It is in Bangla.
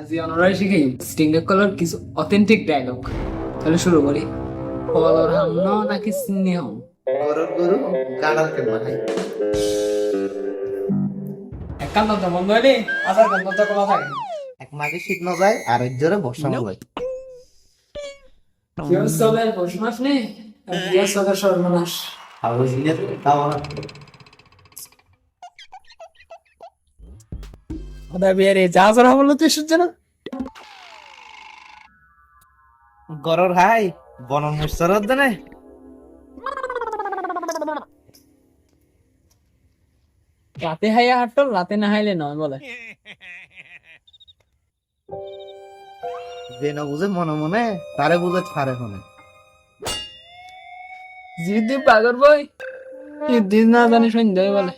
আজ অনরাই শিখি স্টিঙ্গার কলার কিছু অথেন্টিক ডায়লগ তাহলে শুরু করি। কলর হামন নাকি স্নেহ? গরুর গরু কানালকে মাহাই এক কান্দ তো বন্ধ হইলে আসার কান্দ তো কলা থাকে। এক মাকে শীত না যায় আর এক জোরে বর্ষা না যায়। কেউ চলে পৌষ মাস নেই আর বিয়া সকার সর্বনাশ। আবার জিনে তাও জরা তুই সহ্য না? গরুর হাই বনন মুস্তরত দেনে রাতে হাইয়া হাঁটতো রাতে না হাইলে নয় বলে। যে না বুঝে মনে মনে তারে বুঝে ছাড়ে ফোনে জিদি পাগর বই দিন না জানি সন্ধ্যা বলে।